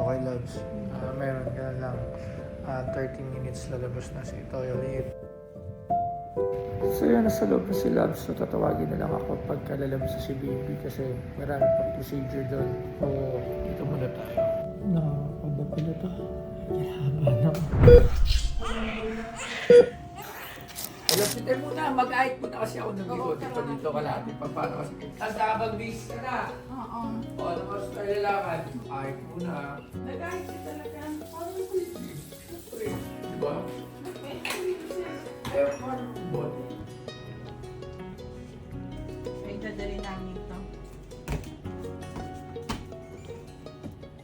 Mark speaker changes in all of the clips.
Speaker 1: Okay, loves. Ah, meron ka na lang. Ah, 30 minutes lalabas na si Toyo Lee. So yun, nasa loob na si Loves. So tatawagin na lang ako pagka lalabas na si Baby kasi marami pang procedure doon. So, dito muna tayo. Nakakaba pala to. Haba na.
Speaker 2: Lapitin mo na, mag-ahit mo na kasi ako ng bigo. Dito dito ka lahat. Pa, paano kasi? Tapos nakapag-bis ka na.
Speaker 3: Oo.
Speaker 2: O, ano mas tayo lalakad? Ahit mo na.
Speaker 3: Nag-ayos ka talaga.
Speaker 2: Siyempre, di ba? Eh, paano bot?
Speaker 3: May dadali namin ito.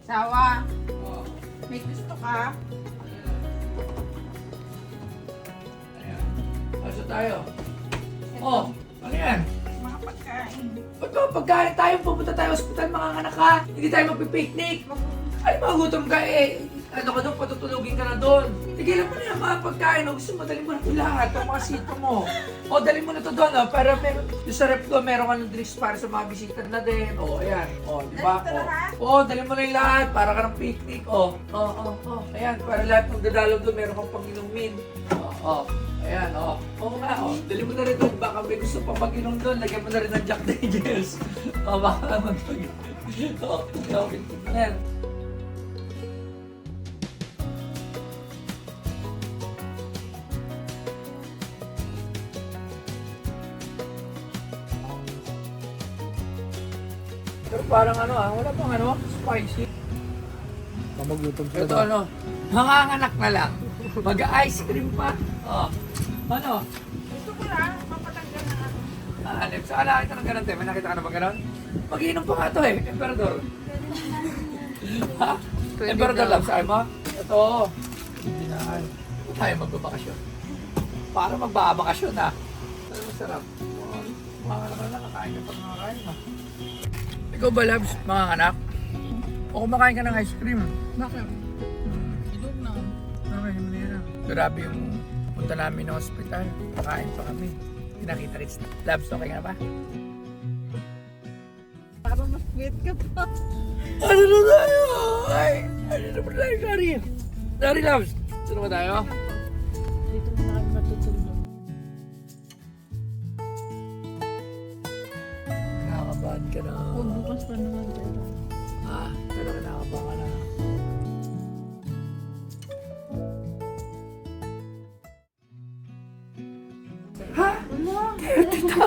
Speaker 3: Sawa,
Speaker 2: tayo? Oh, ano yan?
Speaker 3: Mga pagkain.
Speaker 2: Ba't ba pagkain tayo, pupunta tayo sa ospital, mga anak ka? Hindi tayo magpipiknik. Ay, magutom ka eh. Ano ka doon, patutulugin ka na doon. Tigilan mo na yung mga pagkain. O gusto mo, dali mo na ito lahat. Ang mga sito mo. O, dali mo na ito doon. O, para meron, yung sa rep doon, meron ka ng drinks para sa mga bisita na din. O, ayan. O, di ba?
Speaker 3: Dali ito lahat?
Speaker 2: O, o, dali mo na yung lahat. Para ka ng picnic. O, o, o, o. Ayan, para lahat ng dadalaw doon, meron kang panginumin. O, o. Ayan, o. Oo nga, o. Dali mo na rin doon. Baka may gusto pa mag-inom doon. Lagyan mo na rin ng Jack Daniels. O, baka mag-pag... O, okay. Ayan. Pero parang ano ah, wala pang ano, spicy.
Speaker 1: Magutom sila
Speaker 2: Ito ano, manganganak na lang. Mag-ice cream pa. Oh. Ano?
Speaker 3: Gusto ko lang, papatanggal na ako.
Speaker 2: Ah, ano? Saan nakita ng ganun, te? May nakita ka na ba ganun? Mag-iinom pa nga to eh, Emperador. ha? Emperador lang, saan mo? Ito. Hindi na. Tayo magbabakasyon. Para magbabakasyon ha. Ano masarap? Mga anak na nakakain ka pag nakakain mo. Ikaw ba, Labs, mga anak? O kumakain ka ng ice cream?
Speaker 3: Bakit? Idog na.
Speaker 2: Mo na yan. Grabe yung punta namin ng hospital. Pakain pa kami. Pinakita rin. Labs, okay ka na ba?
Speaker 3: Parang mas sweet ka pa.
Speaker 2: Ano na tayo? Ay, ano na ba tayo, Dari? Dari, Labs. Sino ba tayo?
Speaker 3: Dito mo na kami matutulog.
Speaker 2: Nakakabahan ka na.
Speaker 3: Oh, bukas pa naman tayo.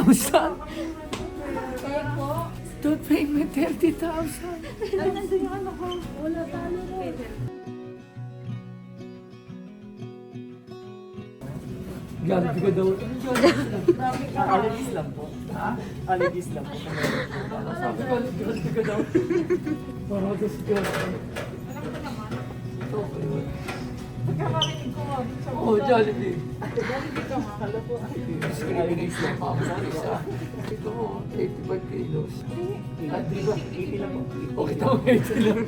Speaker 2: 30,000?
Speaker 3: Kaya po,
Speaker 2: Don't pay me 30,000.
Speaker 3: ay, nandun yung ano ko. Wala talo na.
Speaker 2: Gabi ka daw.
Speaker 1: Allergies lang po.
Speaker 2: Ha?
Speaker 1: Allergies lang po.
Speaker 2: Sabi ko, gabi ka daw. Parang ito si Diyos.
Speaker 3: Ko ko
Speaker 2: Oh, Jollibee.
Speaker 3: Jollibee ka
Speaker 1: po.
Speaker 2: Allergies lang po ako sa. Ito mo, 85 kilos. At di ba?
Speaker 1: 80 lang po.
Speaker 2: Okay, tama 80 lang.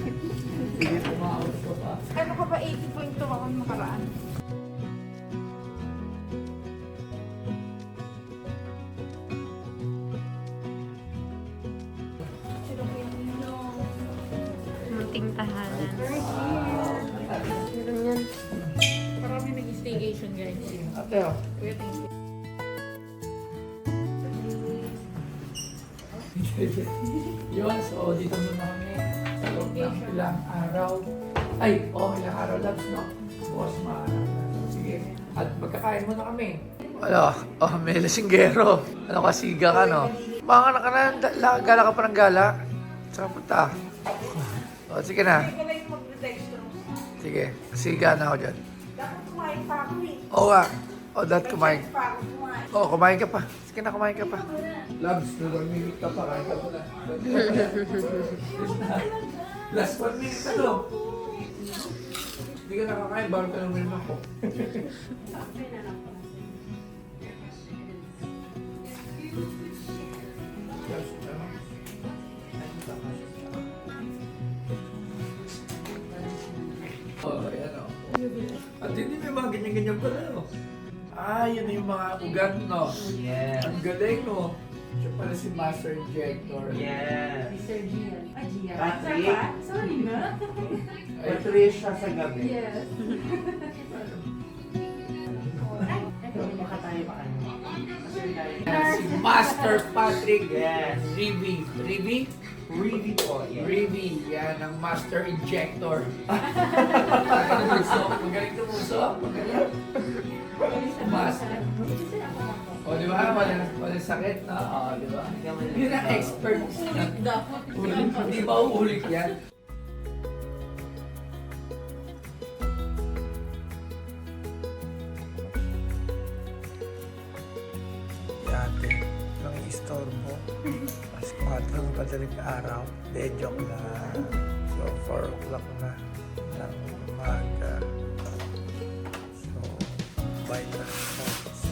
Speaker 2: Sige, tumakas ka pa.
Speaker 3: Ano ka ba 80.2 ako yung makaraan?
Speaker 2: Oh.
Speaker 3: Kuya, thank you.
Speaker 2: Yun, so dito muna kami sa loob ng ilang araw. Ay, oh, ilang araw lang, no? Bukas maharap na. Sige. At magkakain muna kami. Ano? Oh, may lasinggero. Ano ka, siga ka, no? Mga anak ka na, gala ka pa ng gala. Saan ka punta? Oh, sige na. Sige, siga na ako dyan.
Speaker 3: Dapat kumain pa ako eh.
Speaker 2: Oo nga. O, dahil kumain.
Speaker 3: Ako kumain.
Speaker 2: Ka pa. Sige na, kumain ka pa. Labs, nag-minute ka pa. Kain ka muna. Last one minute ka no? Hindi ka nakakain, bago ka nang minum ako. Oh, ayan o. At hindi may mga ganyan-ganyan pala, no? Ah, yun na yung mga ugat, no?
Speaker 1: Yes.
Speaker 2: Ang galing, no? Siya pala si Master Injector.
Speaker 1: Yes.
Speaker 3: Sir Gian. Ah, Gian.
Speaker 1: Patrick.
Speaker 3: Sorry na.
Speaker 2: siya sa gabi.
Speaker 4: Yes.
Speaker 2: Baka tayo pa ano.
Speaker 1: Si Master Patrick
Speaker 2: Yes.
Speaker 1: Rivi. Rivi?
Speaker 2: Really po.
Speaker 1: Rivi. Yan ang Master Injector. Magaling tumuso. Magaling tumuso. Magaling. Master. O, di ba? Wala, wala sakit, no? O, di ba? Yun ang expert. Ulit. Hindi ba uulit yan?
Speaker 2: Dati, nang istorbo. Mas 4 ng madaling araw. De, joke na. So, 4 o'clock na ng umaga. Sports.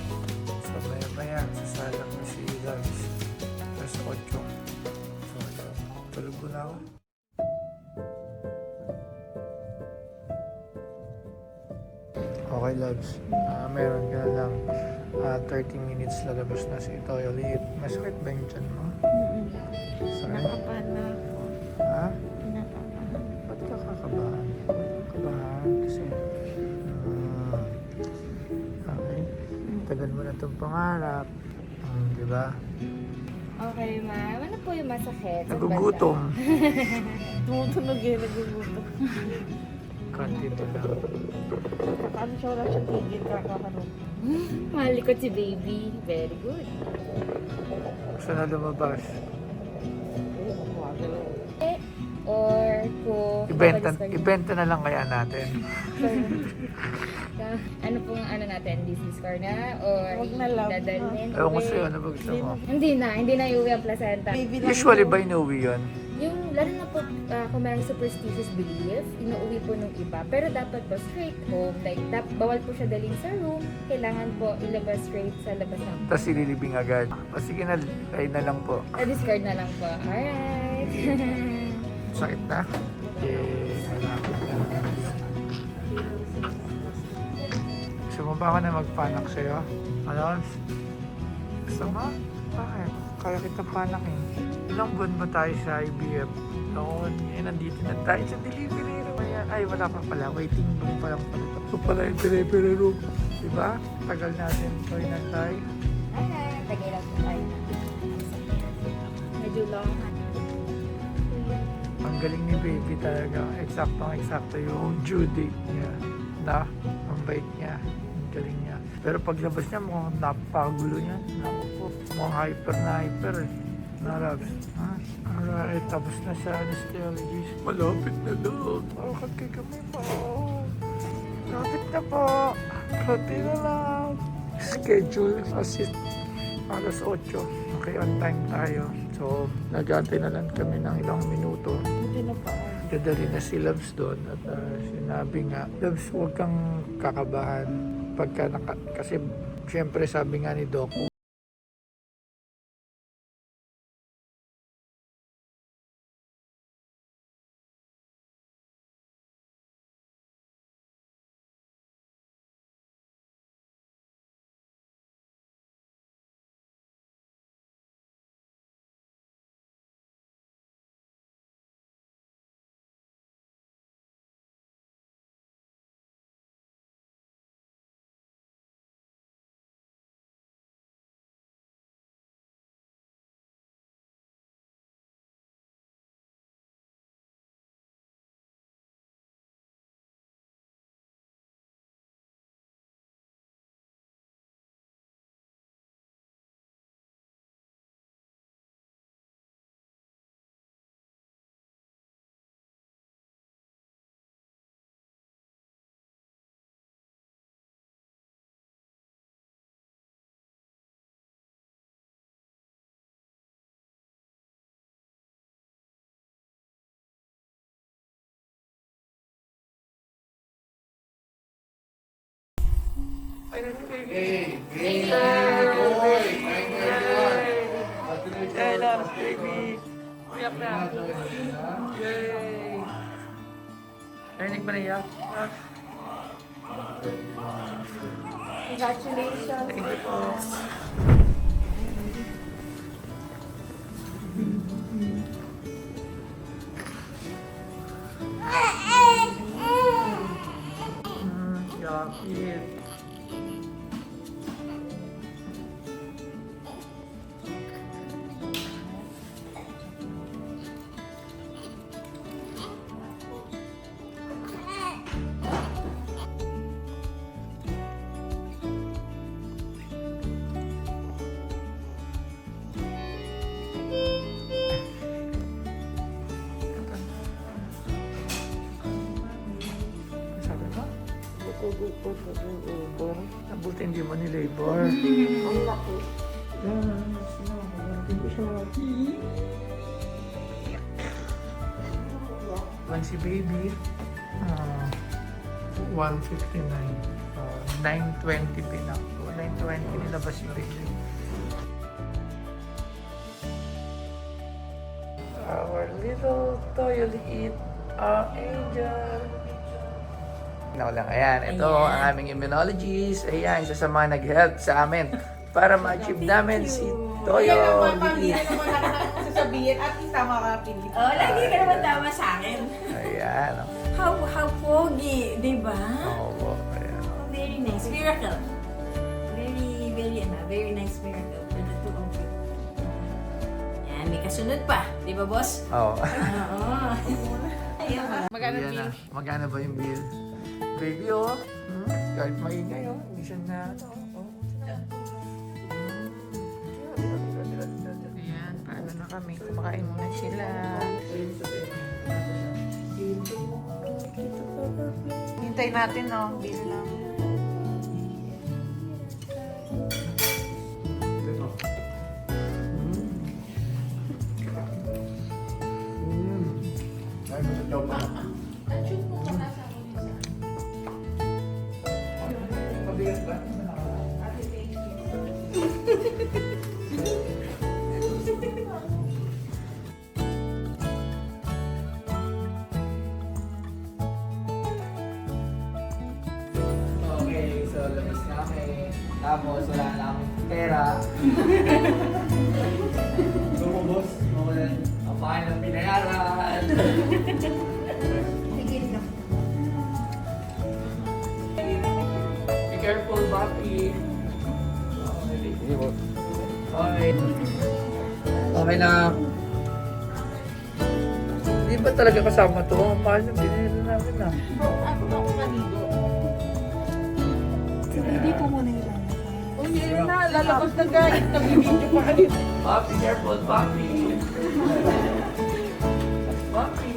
Speaker 2: So, maya maya, sasala ko si Loves. Tapos 8. So, yun. tulog ko na ako. Okay, loves. Ah, meron ka lang ah, 30 minutes lalabas na si Toyo ulit. Masakit ba yung tiyan mo? Sakit?
Speaker 5: Nakapahan na ako.
Speaker 2: Ha? Itong pangarap. Hmm, di ba?
Speaker 4: Okay, ma'am. Ano po yung masakit? Saan
Speaker 2: Nagugutom.
Speaker 4: Tumutunog eh, nagugutom.
Speaker 2: Kanti mo lang.
Speaker 4: Ano siya wala siya tigil kakaroon. Malikot si baby. Very good.
Speaker 2: Gusto na lumabas.
Speaker 4: Eh, or kung...
Speaker 2: Ibenta, ibenta na lang kaya natin.
Speaker 4: Ah, ano pong ano natin, Disney score na? Or
Speaker 5: Huwag na lang.
Speaker 4: dadalhin?
Speaker 2: Ewan ko sa'yo, ano ba gusto mo?
Speaker 4: Hindi na, hindi na iuwi ang placenta.
Speaker 2: Usually ba inuwi yun?
Speaker 4: Yung, lalo na po, ah, kung may superstitious belief, inuuwi po nung iba. Pero dapat po straight home. Like, dap, bawal po siya dalhin sa room. Kailangan po ilabas straight sa labas ng
Speaker 2: Tapos ililibing agad. O sige na, ay na lang po.
Speaker 4: Na-discard na lang po. Alright.
Speaker 2: Sakit na? Eh, ba ako na magpanak sa'yo? Ano? Gusto mo? Bakit? Kaya kita panakin. Ilang buwan ba tayo sa IBF? Noon, eh, nandito na tayo sa delivery room. Ayan. Ay, wala pa pala. Waiting room pa lang pala. Ito pala yung delivery room. Diba? Tagal natin ito inantay.
Speaker 4: Alright. Tagilan po tayo na. Medyo long.
Speaker 2: Ang galing ni baby talaga. Eksaktong eksakto yung due date niya. Na, ang bait niya. Galing niya. Pero paglabas niya, mukhang napakagulo niya. Naku po. Mukhang hyper na hyper eh. Na Rabs. Ha? Alright, tapos na sa anesthesiologist. Malapit na doon. Bakit kay kami po? Malapit na po. Kunti na lang. Schedule assist alas 8. Okay, on time tayo. So, nag-antay na lang kami ng ilang minuto.
Speaker 5: Hindi na pa.
Speaker 2: Dadali na si Labs doon at ah, sinabi nga, Labs, huwag kang kakabahan pagka naka, kasi syempre sabi nga ni Doc,
Speaker 1: Hey, hey, boy. Thank you, everyone.
Speaker 2: Hey, Labs, baby! Uyak na! Yay! Narinig ba niya? Labs?
Speaker 4: Congratulations.
Speaker 2: Thank you po. Bakit? Sabi Nabuti hindi mo ni-labor.
Speaker 5: Ang laki.
Speaker 2: Yan, sinabi ko siya. Lang si baby. Ah, 159. Ah, 920 pinakto. 920 nilabas si baby. Our little toilet, our angel. Now lang, ayan. Ito ang aming immunologist. Ayan, isa sa mga nag-help sa amin para ma-achieve namin si Toyo.
Speaker 3: Yan naman, pamilya naman natin sasabihin at tama ka, Pilip.
Speaker 5: Oh, lagi ka naman tama sa akin.
Speaker 2: Ayan.
Speaker 5: How, how pogi, di ba?
Speaker 2: Oo po. Ayan.
Speaker 5: Oh, very nice. Miracle. Very, very, ano, very nice miracle for the two of you. Yan, may kasunod pa. Di ba, boss?
Speaker 2: Oo.
Speaker 5: Oo.
Speaker 3: Magkano
Speaker 2: Ayan na. Magkano ba yung bill? Baby, oh. Hmm? Kahit maingay, oh. Hindi siya na, ano, oh.
Speaker 3: Ayan, paano na kami? Kumakain muna sila. Hintay natin, no? Bill
Speaker 2: Tapos wala na akong pera. Lumabos. Mawalan ang bahay ng pinayaran. Be careful, Bobby. Okay. Okay. Na. Hindi ba talaga kasama to? Ang mahal yung binili namin ah.
Speaker 3: Ako na ako manigo. Hindi po muna ilalagay. Uy, yun na. Lalabas na guys. Nabibidyo pa kayo.
Speaker 2: Bobby, careful, Bobby. Bobby.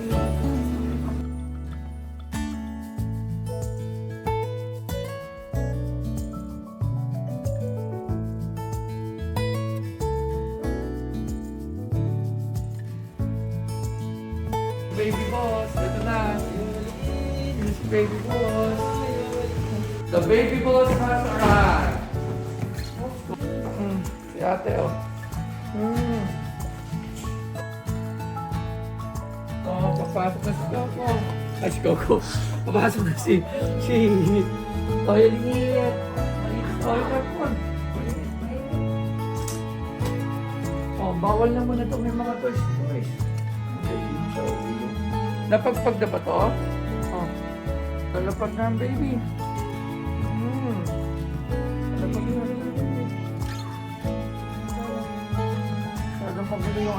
Speaker 2: Baby boss, ito na. Yes, baby boss. The baby boss has arrived. Ate, oh. Mm. Oh, papasok na si Coco. Ay, si Coco. Papasok na si... Si... Lingit. Toyo Carpon. Oh, bawal na muna itong may mga toys. Toys. Ulo. Napagpag na ba to? Oh. Talapag na ang baby.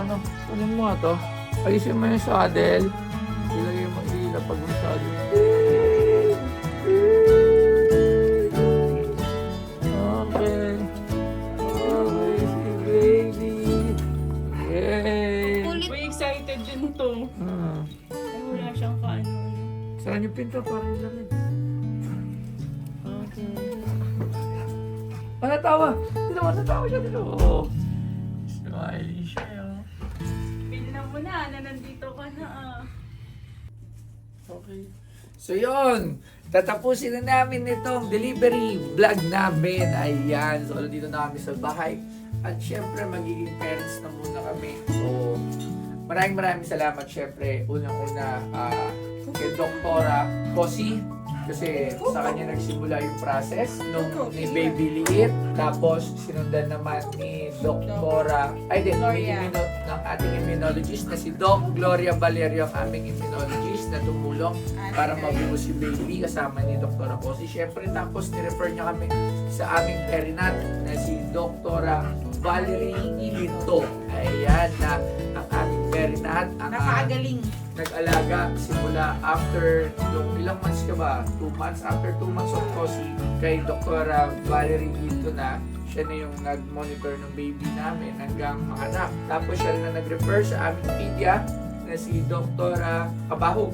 Speaker 2: Ano. Kunin mo nga to. Ayusin mo yung saddle. Ilagay mo ilapag mo yung saddle. Okay. Okay, si baby. Yay!
Speaker 3: Uy, excited din to.
Speaker 2: Hmm.
Speaker 3: Ay, wala siyang kaano.
Speaker 2: Saan yung pinto para yung lamig? Okay. Ah, natawa! Dito mo, natawa siya dito. Oh. Smiley siya,
Speaker 3: mo na, na nandito ka na ah.
Speaker 2: Okay. So yun, tatapusin na namin itong delivery vlog namin. Ayan, so dito na kami sa bahay. At syempre, magiging parents na muna kami. So, maraming maraming salamat syempre. Unang-una, ah, kay Doktora Cosi Kasi sa kanya nagsimula yung process nung ni Baby Liit. Tapos sinundan naman ni Doktora, ay din,
Speaker 3: Gloria.
Speaker 2: immuno- ng ating immunologist na si Doc Gloria Valerio, ang aming immunologist na tumulong para mabuo si Baby kasama ni Doktora Cosi. Siyempre tapos ni-refer niya kami sa aming perinat na si Doktora Valerie Ilito. Ayan na ang aming perinat. Ang
Speaker 3: Napakagaling.
Speaker 2: Nag-alaga simula after yung ilang months ka ba? Two months? After two months of COSI kay Dr. Valerie Hilton na siya na yung nag-monitor ng baby namin hanggang manganak. Tapos siya na nag-refer sa aming pedia na si Dr. Kabahog.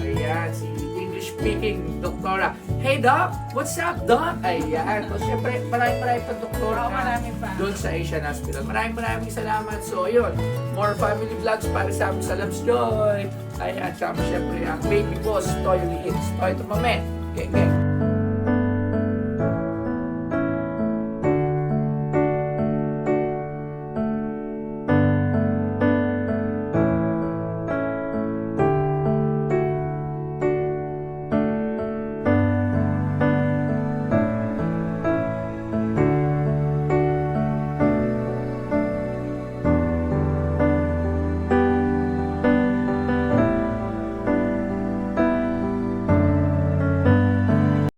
Speaker 2: Ayan, si English-speaking doktora. Hey Doc! What's up, Doc? Ayan. So, syempre, maraming maraming pa doktora na
Speaker 3: marami pa.
Speaker 2: doon sa Asian Hospital. Maraming maraming salamat. So, yun. More family vlogs para sa amin sa Loves Joy. Ayan, sama syempre ang baby boss, Toy Liits. Toy Tumamen. Okay, okay.